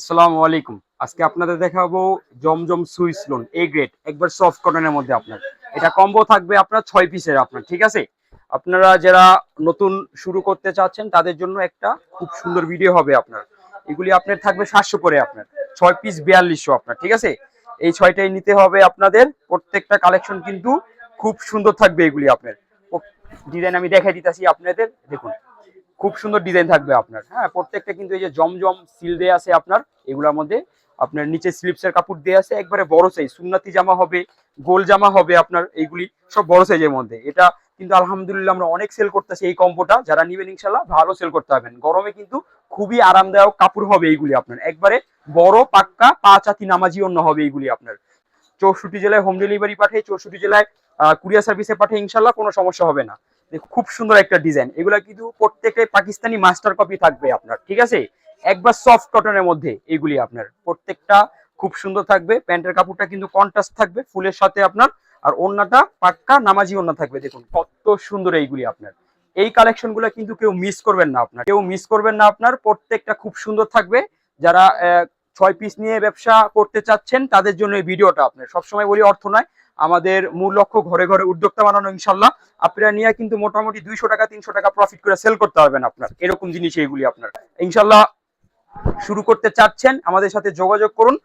আসসালামু আলাইকুম। আজকে আপনাদের দেখাবো Zamzam swiss lawn A grade একবার সফট কটনের মধ্যে আপনার। এটা কম্বো থাকবে আপনার ছয় পিসের আপনার, ঠিক আছে? আপনারা যারা নতুন শুরু করতে চাচ্ছেন, তাদের জন্য একটা খুব সুন্দর ভিডিও হবে আপনার। এগুলি আপনার থাকবে সাতশো করে আপনার, ছয় পিস বিয়াল্লিশশো আপনার, ঠিক আছে? এই ছয়টাই নিতে হবে আপনাদের, প্রত্যেকটা কালেকশন কিন্তু খুব সুন্দর থাকবে এগুলি আপনার। ডিজাইন আমি দেখাই দিতেছি আপনাদের, দেখুন। খুব সুন্দর ডিজাইন থাকবে আপনার। হ্যাঁ প্রত্যেকটা কিন্তু এই যে জমজম সিল দেয়া আছে আপনার, এগুলোর মধ্যে আপনার নিচে স্লিপসের কাপড় দেয়া আছে, একবারে বড় সাইজ সুন্নাতি জামা হবে, গোল জামা হবে আপনার, এইগুলি সব বড় সাইজের মধ্যে। এটা কিন্তু আলহামদুলিল্লাহ আমরা অনেক সেল করতেছি এই কম্পোটা যারা নিবেন ইনশাল্লাহ ভালো সেল করতে পারবেন। গরমে কিন্তু খুবই আরামদায়ক কাপড় হবে এইগুলি আপনার। একবারে বড়, পাক্কা পাঁচ হাতি নামাজি অন্য হবে এইগুলি আপনার। চৌষট্টি জেলায় হোম ডেলিভারি পাঠিয়ে চৌষট্টি জেলায় কুরিয়ার সার্ভিসে পাঠিয়ে ইনশাল্লাহ কোনো সমস্যা হবে না। খুব সুন্দর একটা ডিজাইন। এগুলা কিন্তু প্রত্যেকটাই পাকিস্তানি মাস্টার কপি থাকবে আপনার, ঠিক আছে? একবার সফট কটনের মধ্যে এগুলি আপনার, প্রত্যেকটা খুব সুন্দর থাকবে। প্যান্টের কাপড়টা কিন্তু কন্ট্রাস্ট থাকবে, ফুলের সাথে আপনার, আর ওন্নাটা পাক্কা নামাজি ওন্না থাকবে, দেখুন কত সুন্দর এইগুলি আপনার। এই কালেকশনগুলো কিন্তু কেউ মিস করবেন না আপনার, কেউ মিস করবেন না আপনার, প্রত্যেকটা খুব সুন্দর থাকবে। যারা ছয় পিস নিয়ে ব্যবসা করতে চাচ্ছেন, তাদের জন্য এই ভিডিওটা আপনার। সবসময় বলি অর্থ নয়, আমাদের মূল লক্ষ্য ঘরে ঘরে উদ্যোক্তা বানানো ইনশাল্লাহ। আপনারা নিয়ে কিন্তু মোটামুটি দুইশো টাকা, তিনশো টাকা প্রফিট করে সেল করতে পারবেন আপনার। এরকম জিনিস এইগুলি আপনার। ইনশাল্লাহ শুরু করতে চাচ্ছেন, আমাদের সাথে যোগাযোগ করুন।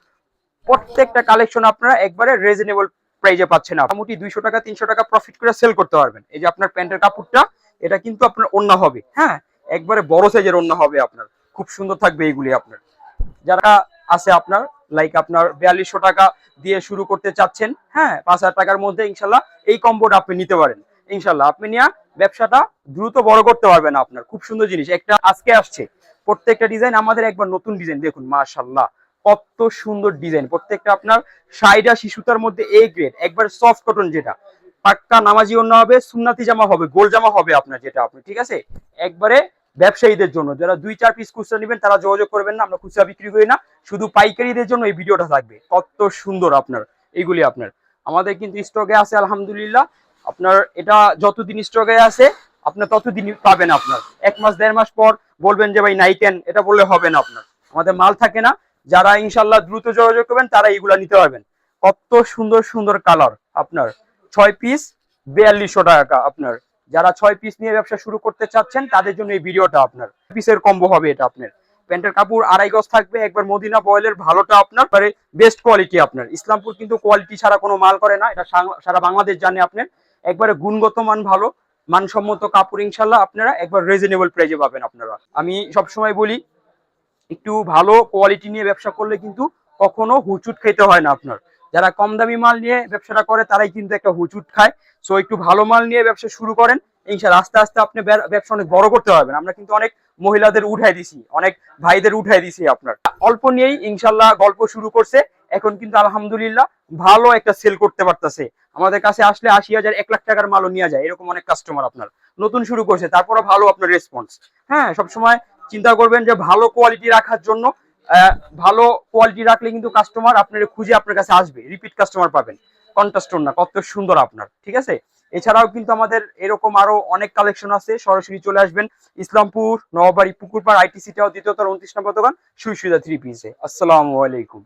প্রত্যেকটা কালেকশন আপনারা একবারে রিজনেবল প্রাইজে পাচ্ছেন। মোটামুটি দুইশো টাকা, তিনশো টাকা প্রফিট করে সেল করতে পারবেন। এই যে আপনার প্যান্টের কাপড়টা, এটা কিন্তু আপনার অন্য হবে হ্যাঁ? একবারে বড় সাইজের অন্য হবে আপনার। খুব সুন্দর থাকবে এইগুলি আপনার। যারা আছে আপনার লাইক আপনার বিয়াল্লিশশো টাকা দিয়ে শুরু করতে চাচ্ছেন হ্যাঁ পাঁচ হাজার টাকার মধ্যে ইনশাল্লাহ এই কম্বোটা আপনি নিতে পারেন। ইনশাল্লাহ আপনি নিয়ে ব্যবসাটা দ্রুত বড় করতে পারবেন আপনার, খুব সুন্দর জিনিস। একটা আজকে আসছে, প্রত্যেকটা ডিজাইন আমাদের একবার নতুন ডিজাইন, দেখুন মাশাল্লাহ কত সুন্দর ডিজাইন। প্রত্যেকটা আপনার সাইডা শিশুতার মধ্যে এ গ্রেড একবার সফট কটন যেটা। পাক্কা নামাজি অন্য হবে, সুন্নাতি জামা হবে, গোল জামা হবে আপনার যেটা আপনি, ঠিক আছে? একবারে ব্যবসায়ীদের জন্য। যারা দুই, চার পিস খুচরা নেবেন, তারা যোগাযোগ করবেন না, আমরা খুচরা বিক্রি করি না, শুধু পাইকারিদের জন্য এই ভিডিওটা থাকবে। কত সুন্দর আপনার, এইগুলি আপনার। আমাদের কিন্তু স্টকে আছে, আলহামদুলিল্লাহ। আপনার এটা যতদিন স্টকে আছে, আপনার ততদিন পাবেন আপনার। এক মাস, দেড় মাস পর বলবেন যে, ভাই নাইকেন এটা বললে হবে না আপনার। আমাদের মাল থাকে না, যারা ইনশাল্লাহ দ্রুত যোগাযোগ করবেন, তারা এইগুলা নিতে পারবেন। কত সুন্দর সুন্দর কালার আপনার। ছয় পিস বিয়াল্লিশশো টাকা আপনার। যারা ছয় পিস নিয়ে ব্যবসা শুরু করতে চাচ্ছেন, তাদের জন্য এই ভিডিওটা আপনার। পিসের কম্বো হবে এটা আপনার। প্যান্টের কাপড় আড়াই গজ থাকবে, একবার মদিনা বয়েলের ভালোটা আপনার পরে বেস্ট কোয়ালিটি আপনার। ইসলামপুর কিন্তু কোয়ালিটি ছাড়া কোনো মাল করে না, এটা সারা বাংলাদেশ জানে আপনার। একবারে গুণগত মান ভালো, মানসম্মত কাপড় ইনশাল্লাহ আপনারা একবার রিজনেবল প্রাইজে পাবেন আপনারা। আমি সবসময় বলি, একটু ভালো কোয়ালিটি নিয়ে ব্যবসা করলে কিন্তু কখনো হুচুট খেতে হয় না আপনার। যারা কম দামি মাল নিয়ে ব্যবসাটা করে, তারাই কিন্তু একটা হুচুট খায়। সো একটু ভালো মাল নিয়ে ব্যবসা শুরু করেন ইনশাল্লাহ আস্তে আস্তে আপনি ব্যবসা অনেক বড় করতে পারবেন। আমরা কিন্তু অনেক মহিলাদের উঠাই দিছি, অনেক ভাইদের উঠাই দিছি আপনার। অল্প নিয়েই ইনশাল্লাহ গল্প শুরু করছে, এখন কিন্তু আলহামদুলিল্লাহ ভালো একটা সেল করতে পারতেছে। আমাদের কাছে আসলে আশি হাজার, এক লাখ টাকার মালও নিয়ে যায়, এরকম অনেক কাস্টমার আপনার। নতুন শুরু করছে তারপরে ভালো আপনার রেসপন্স হ্যাঁ সবসময় চিন্তা করবেন যে ভালো কোয়ালিটি রাখার জন্য ভালো কোয়ালিটি রাখলে কিন্তু কাস্টমার আপনার খুঁজে আপনার কাছে আসবে। রিপিট কাস্টমার পাবেন। কন্টাস্টোর না, কত সুন্দর আপনার, ঠিক আছে? এছাড়াও কিন্তু আমাদের এরকম আরও অনেক কালেকশন আছে, সরাসরি চলে আসবেন। ইসলামপুর নবাবাড়ি পুকুরপাড় আইটিসিটাও টাও তর উনত্রিশ নম্বর দোকান, সুই সুবিধা থ্রি পিসে আসসালামু আলাইকুম।